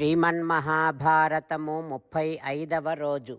శ్రీమన్మహాభారతము ముప్పై ఐదవ రోజు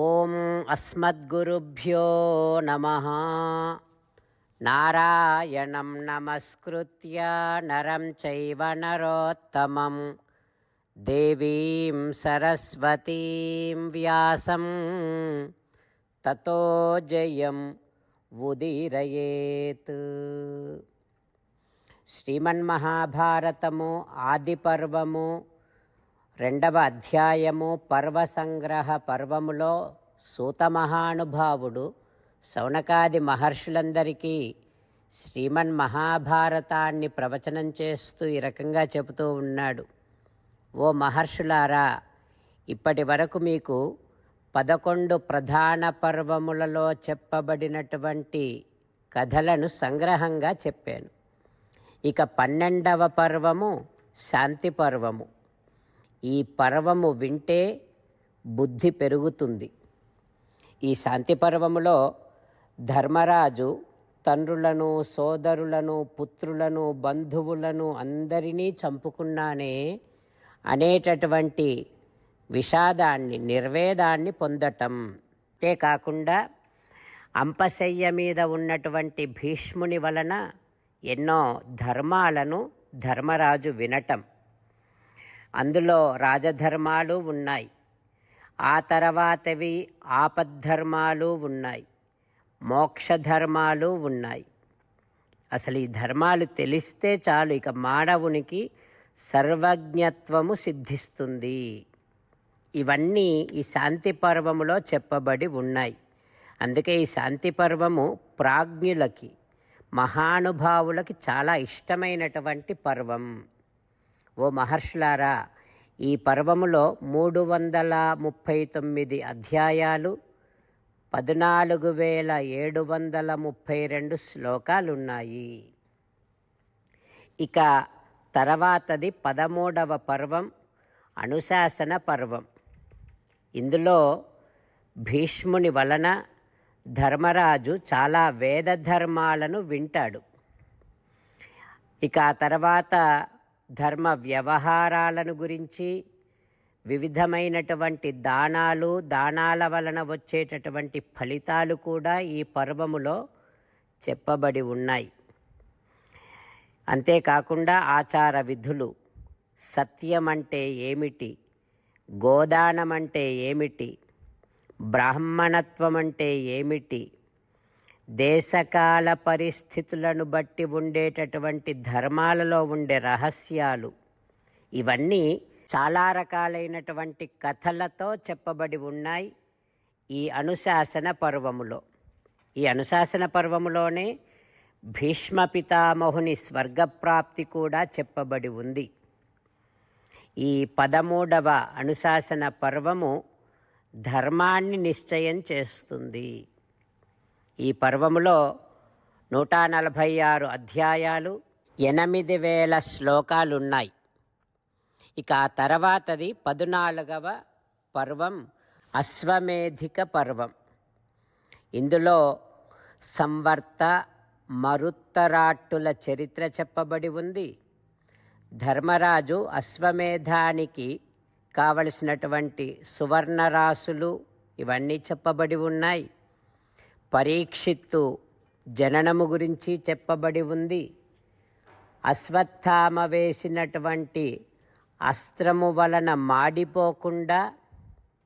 ఓం అస్మద్గురుభ్యో నమ నారాయణం నమస్కృత్య నరం చైవ నరోత్తమం దేవీం సరస్వతీం వ్యాసం తతో జయం ఉదీరయేత్ శ్రీమన్మహాభారతము ఆదిపర్వము రెండవ అధ్యాయము పర్వ సంగ్రహ పర్వములో సూత మహానుభావుడు శౌనకాది మహర్షులందరికీ శ్రీమన్ మహాభారతాన్ని ప్రవచనం చేస్తూ ఈ రకంగా చెబుతూ ఉన్నాడు. ఓ మహర్షులారా ఇప్పటి వరకు మీకు పదకొండు ప్రధాన పర్వములలో చెప్పబడినటువంటి కథలను సంగ్రహంగా చెప్పాను. ఇక పన్నెండవ పర్వము శాంతి పర్వము. ఈ పర్వము వింటే బుద్ధి పెరుగుతుంది. ఈ శాంతి పర్వములో ధర్మరాజు తండ్రులను సోదరులను పుత్రులను బంధువులను అందరినీ చంపుకున్నానే అనేటటువంటి విషాదాన్ని నిర్వేదాన్ని పొందటం. అంతేకాకుండా అంపశయ్య మీద ఉన్నటువంటి భీష్ముని వలన ఎన్నో ధర్మాలను ధర్మరాజు వినటం. అందులో రాజధర్మాలు ఉన్నాయి. ఆ తర్వాతవి ఆపద్ధర్మాలు ఉన్నాయి. మోక్షధర్మాలు ఉన్నాయి. అసలు ఈ ధర్మాలు తెలిస్తే చాలు ఇక మానవునికి సర్వజ్ఞత్వము సిద్ధిస్తుంది. ఇవన్నీ ఈ శాంతి పర్వములో చెప్పబడి ఉన్నాయి. అందుకే ఈ శాంతి పర్వము ప్రాజ్ఞులకి మహానుభావులకి చాలా ఇష్టమైనటువంటి పర్వం. ఓ మహర్షులారా ఈ పర్వములో మూడు వందల ముప్పై తొమ్మిది అధ్యాయాలు పద్నాలుగు వేల ఏడు వందల ముప్పై రెండు శ్లోకాలున్నాయి. ఇక తర్వాతది పదమూడవ పర్వం అనుశాసన పర్వం. ఇందులో భీష్ముని వలన ధర్మరాజు చాలా వేద ధర్మాలను వింటాడు. ఇక ఆ తర్వాత ధర్మ వ్యవహారాలను గురించి వివిధమైనటువంటి దానాలు దానాల వలన వచ్చేటటువంటి ఫలితాలు కూడా ఈ పర్వములో చెప్పబడి ఉన్నాయి. అంతేకాకుండా ఆచార విధులు సత్యం అంటే ఏమిటి గోదానం అంటే ఏమిటి బ్రాహ్మణత్వం అంటే ఏమిటి? దేశకాల పరిస్థితులను బట్టి ఉండేటటువంటి ధర్మాలలో ఉండే రహస్యాలు. ఇవన్నీ చాలా రకాలైనటువంటి కథలతో చెప్పబడి ఉన్నాయి ఈ అనుశాసన పర్వములో. ఈ అనుశాసన పర్వములోనే భీష్మ పితామహుని స్వర్గప్రాప్తి కూడా చెప్పబడి ఉంది. ఈ పదమూడవ అనుశాసన పర్వము ధర్మాన్ని నిశ్చయం చేస్తుంది. ఈ పర్వములో నూట నలభై ఆరు అధ్యాయాలు ఎనిమిది వేల శ్లోకాలున్నాయి. ఇక ఆ తర్వాతది పద్నాలుగవ పర్వం అశ్వమేధిక పర్వం. ఇందులో సంవర్త మరుత్తరాట్టుల చరిత్ర చెప్పబడి ఉంది. ధర్మరాజు అశ్వమేధానికి కావలసినటువంటి సువర్ణరాశులు ఇవన్నీ చెప్పబడి ఉన్నాయి. పరీక్షిత్తు జననము గురించి చెప్పబడి ఉంది. అశ్వత్థామ వేసినటువంటి అస్త్రము వలన మాడిపోకుండా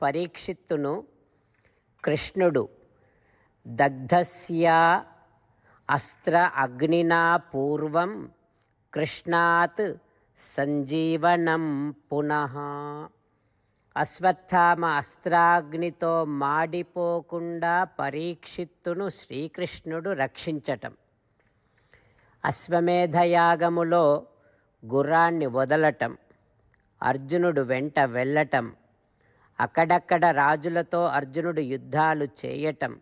పరీక్షిత్తును కృష్ణుడు దగ్ధస్య అస్త్ర అగ్నినా పూర్వం కృష్ణాత్ సంజీవనం పునః. అశ్వత్థామ అస్త్రాగ్నితో మాడిపోకుండా పరీక్షిత్తును శ్రీకృష్ణుడు రక్షించటం. అశ్వమేధయాగములో గుర్రాన్ని వదలటం అర్జునుడు వెంట వెళ్ళటం అక్కడక్కడ రాజులతో అర్జునుడు యుద్ధాలు చేయటం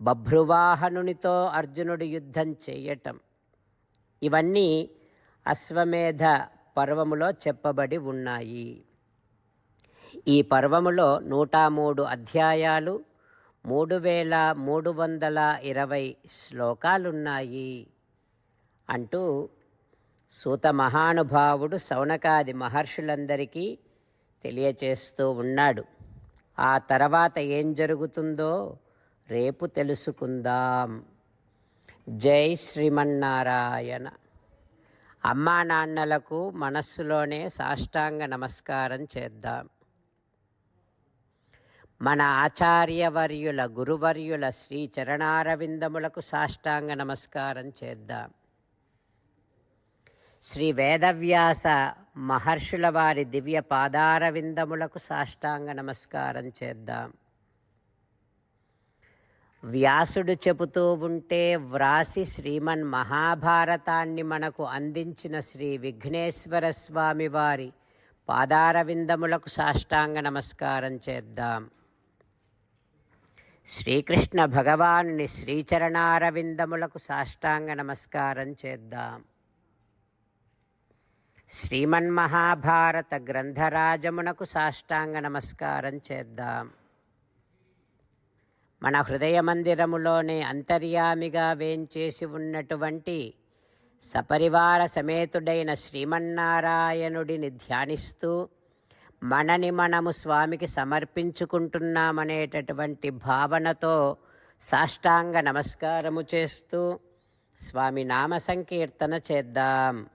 బభ్రువాహనునితో అర్జునుడు యుద్ధం చేయటం. ఇవన్నీ అశ్వమేధ పర్వములో చెప్పబడి ఉన్నాయి. ఈ పర్వములో నూట మూడు అధ్యాయాలు మూడు వేల మూడు వందల ఇరవై శ్లోకాలున్నాయి. అంటూ సూత మహానుభావుడు సౌనకాది మహర్షులందరికీ తెలియచేస్తూ ఉన్నాడు. ఆ తర్వాత ఏం జరుగుతుందో రేపు తెలుసుకుందాం. జై శ్రీమన్నారాయణ. అమ్మా నాన్నలకు మనస్సులోనే సాష్టాంగ నమస్కారం చేద్దాం. మన ఆచార్యవర్యుల గురువర్యుల శ్రీ చరణారవిందములకు సాష్టాంగ నమస్కారం చేద్దాం. శ్రీ వేదవ్యాస మహర్షుల వారి దివ్య పాదారవిందములకు సాష్టాంగ నమస్కారం చేద్దాం. వ్యాసుడు చెబుతూ ఉంటే వ్రాసి శ్రీమన్ మహాభారతాన్ని మనకు అందించిన శ్రీ విఘ్నేశ్వర స్వామి వారి పాదారవిందములకు సాష్టాంగ నమస్కారం చేద్దాం. శ్రీకృష్ణ భగవానుని శ్రీచరణారవిందములకు సాష్టాంగ నమస్కారం చేద్దాం. శ్రీమన్మహాభారత గ్రంథరాజమునకు సాష్టాంగ నమస్కారం చేద్దాం. మన హృదయ మందిరములోనే అంతర్యామిగా వేంచేసి ఉన్నటువంటి సపరివార సమేతుడైన శ్రీమన్నారాయణుడిని ధ్యానిస్తూ మనని మనము స్వామికి సమర్పించుకుంటున్నామనేటటువంటి భావనతో సాష్టాంగ నమస్కారము చేస్తూ స్వామి నామ సంకీర్తన చేద్దాం.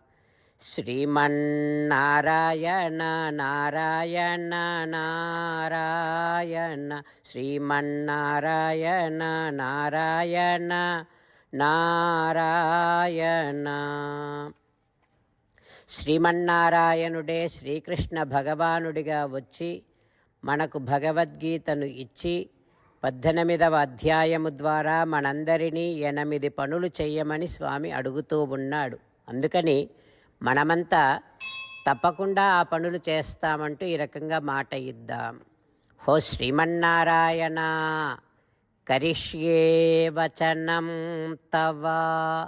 శ్రీమన్నారాయణ నారాయణ నారాయణ శ్రీమన్నారాయణ నారాయణ నారాయణ. శ్రీమన్నారాయణుడే శ్రీకృష్ణ భగవానుడిగా వచ్చి మనకు భగవద్గీతను ఇచ్చి పద్దెనిమిదవ అధ్యాయము ద్వారా మనందరినీ ఎనిమిది పనులు చెయ్యమని స్వామి అడుగుతూ ఉన్నాడు. అందుకని మనమంతా తప్పకుండా ఆ పనులు చేస్తామంటూ ఈ రకంగా మాట ఇద్దాం. హో శ్రీమన్నారాయణ కరిష్యే వచనం తవా.